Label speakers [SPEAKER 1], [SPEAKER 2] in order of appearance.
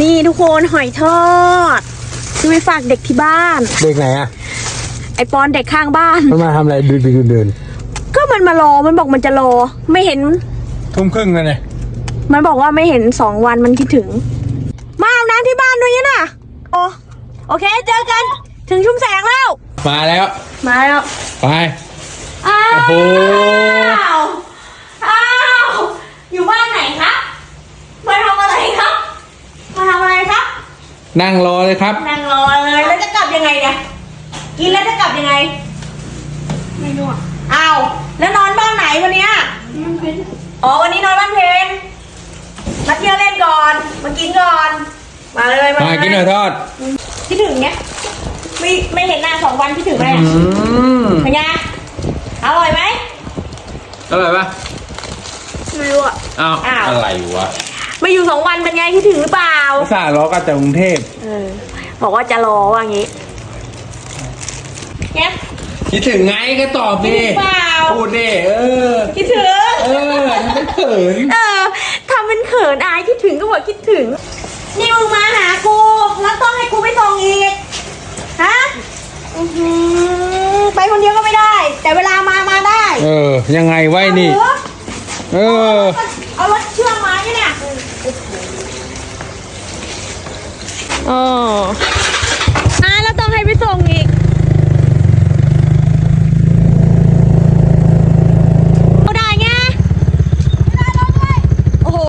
[SPEAKER 1] นี่ทุกคนหอยทอดซื้อไปฝากเด็กที่บ้าน
[SPEAKER 2] เด็กไหนอะ
[SPEAKER 1] ไอปอนเด็กข้างบ้าน
[SPEAKER 2] มันมาทำอะไรดึกดึกเดิน
[SPEAKER 1] ก็มันมารอมันบอกมันจะรอ ไม่เห็น
[SPEAKER 2] ทุ่มครึ่งเลยเนี่ย
[SPEAKER 1] มันบอกว่าไม่เห็นสองวันมันคิดถึง มาเอาน้ำที่บ้านด้วยเนี่ยนะโอโอเค เจอกัน ถึงชุ่มแสงแล้ว
[SPEAKER 2] มาแล้ว
[SPEAKER 1] มาแล้ว
[SPEAKER 2] ไป
[SPEAKER 1] อ้าว
[SPEAKER 2] โอ้โห
[SPEAKER 1] อ้าวอยู่บ้านไหนครับมาทำอะไรครับ มาทำอะไรครับ
[SPEAKER 2] นั่งรอเลยครับ
[SPEAKER 1] นั่งรอเลยแล้วจะกลับยังไงเนี่ยกินแล้วจะกลับยังไง ไม่รู้อ้าวแล้วนอนบ้านไหนวันเนี้ยอ๋อวันนี้นอนบ้านเพนมาเที่ยวเล่นก่อน มากินก่อน มาเลยมา
[SPEAKER 2] มา
[SPEAKER 1] เลย
[SPEAKER 2] กินหน่อยทอด
[SPEAKER 1] คิดถึงเนี่ยไม่ไม่เห็นหน้าสองวันคิดถึงไหม
[SPEAKER 2] อืม
[SPEAKER 1] เป็นไงอร่อยไหม
[SPEAKER 2] อร่อยปะ
[SPEAKER 1] ไม่รู้อะ
[SPEAKER 2] อ้าว
[SPEAKER 1] อ้าว
[SPEAKER 2] อะไรวะ
[SPEAKER 1] มาอยู่สองวันเป็นไงคิดถึงหรือเปล่า
[SPEAKER 2] ภาษาล้อกันจากกรุงเทพ
[SPEAKER 1] เออ บอกว่าจะรอว่างี้เนี่ย
[SPEAKER 2] คิดถึงไงก็ตอบดิ
[SPEAKER 1] คิดถึงเปล่า
[SPEAKER 2] พูดดิเออ
[SPEAKER 1] คิดถึง
[SPEAKER 2] เออไม่เขิน
[SPEAKER 1] เออทำเป็นเขินอายคิดถึงก็บอกคิดถึง นี่มึงมาหากู แล้วต้องให้กูไปส่งอีก ฮะอื้อหือไปคนเดียวก็ไม่ได้ แต่เวลามามาได้
[SPEAKER 2] เออ ยังไงไว้นี่ เออ
[SPEAKER 1] เอารถ เ